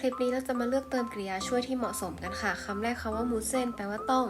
คลิปนี้เราจะมาเลือกเติมกริยาช่วยที่เหมาะสมกันค่ะคำแรกคำว่า musen แปลว่าต้อง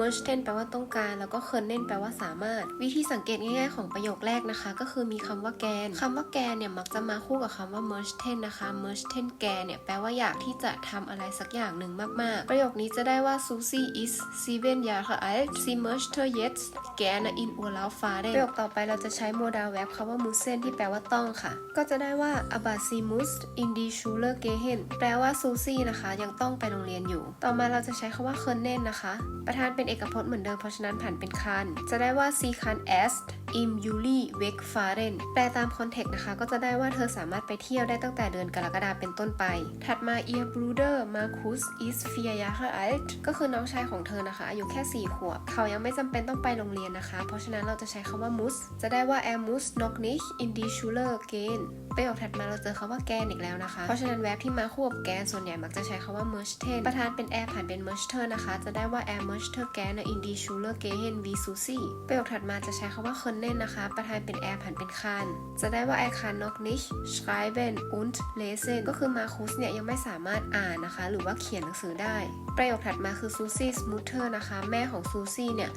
merchten แปลว่าต้องการ แล้วก็ können แปลว่าสามารถ วิธีสังเกตง่ายๆของประโยคแรกนะคะ ก็คือมีคำว่าแกนคำว่าแกนเนี่ยมักจะมาคู่กับคำว่า merchten นะคะ merchten แกนเนี่ยแปลว่าอยากที่จะทำอะไรสักอย่างหนึ่งมากๆ ประโยคนี้จะได้ว่า Susie is sieben Jahre alt sie möchte jetzt gerne in Urlaub fahren ประโยคต่อไปเราจะใช้โมดาแวบคำว่า musen ที่แปลว่าต้องค่ะ ก็จะได้ว่า aber sie muss in die Schule gehen แปลว่าซูซี่นะคะยังต้องไปโรงเรียนอยู่ ต่อมาเราจะใช้คำว่า können นนะคะ ประธานเป็นเอกพจน์เหมือนเดิมเพราะฉะนั้นผันเป็นคัน จะได้ว่า sie kann erst im Juli wegfahren แปลตามคอนเทกต์นะคะ ก็จะได้ว่าเธอสามารถไปเที่ยวได้ตั้งแต่เดือนกรกฎาคมเป็นต้นไป ถัดมา ihr Bruder Markus ist vier Jahre alt ก็คือน้องชายของเธอนะคะ อายุแค่ 4 ขวบ เขายังไม่จำเป็นต้องไปโรงเรียนนะคะ เพราะฉะนั้นเราจะใช้คำว่า muss จะได้ว่า er muss noch nicht in die Schule gehen ประโยคถัดมาเราเจอคำว่าแกนอีกแล้วนะคะ เพราะฉะนั้นแวบที่มาคู่กับแกนส่วนใหญ่มักจะใช้คำว่า möchten ประธานเป็น er ผ่านเป็น möchte นะคะ จะได้ว่า er möchte gerne in die Schule gehen wie Susi ประโยคถัดมาจะใช้คำว่า können นะคะ ประธานเป็น er ผ่านเป็น kann จะได้ว่า er kann noch nicht schreiben und lesen ก็คือมาคุสเนี่ยยังไม่สามารถอ่านนะคะ หรือว่าเขียนหนังสือได้ ประโยคถัดมาคือ Susie's mother นะคะ แม่ของ Susie เนี่ย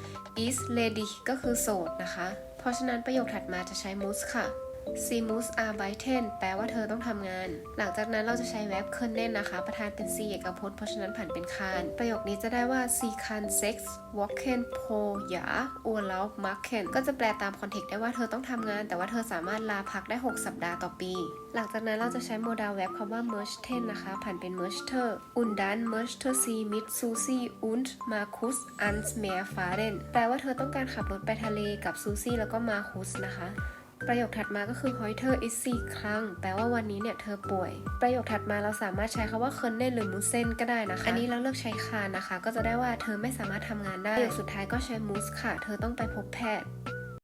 is lady ก็คือโสดนะคะ เพราะฉะนั้นประโยคถัดมาจะใช้ mus ค่ะ ซีมูสอาร์ไบเทนแปลว่าเธอต้องทำงาน หลังจากนั้นเราจะใช้แวบเคิร์เนนนะคะ ประธานเป็น C เอกพจน์เพราะฉะนั้นผันเป็นคาน ประโยคนี้จะได้ว่า C คัน sex walken pro jahr urlaub machen ก็จะแปลตามคอนเทกต์ได้ว่าเธอต้องทำงาน แต่ว่าเธอสามารถลาพักได้ 6 สัปดาห์ต่อปี หลังจากนั้นเราจะใช้โมดาลแวบคำว่า merchten นะคะผันเป็น merchter und dann möchte sie mit Susi und Markus ans Meer fahren แปลว่าเธอต้องการขับรถไปทะเลกับซูซี่แล้วก็มาคุสนะคะ ประโยคถัดมาก็คือ heute ist sie krank แปลว่าวันนี้เนี่ยเธอป่วย ประโยคถัดมาเราสามารถใช้คำว่า können หรือ müssen ก็ได้นะคะ อันนี้เราเลือกใช้คานนะคะ ก็จะได้ว่าเธอไม่สามารถทำงานได้ ประโยคสุดท้ายก็ใช้ muss ค่ะ เธอต้องไปพบแพทย์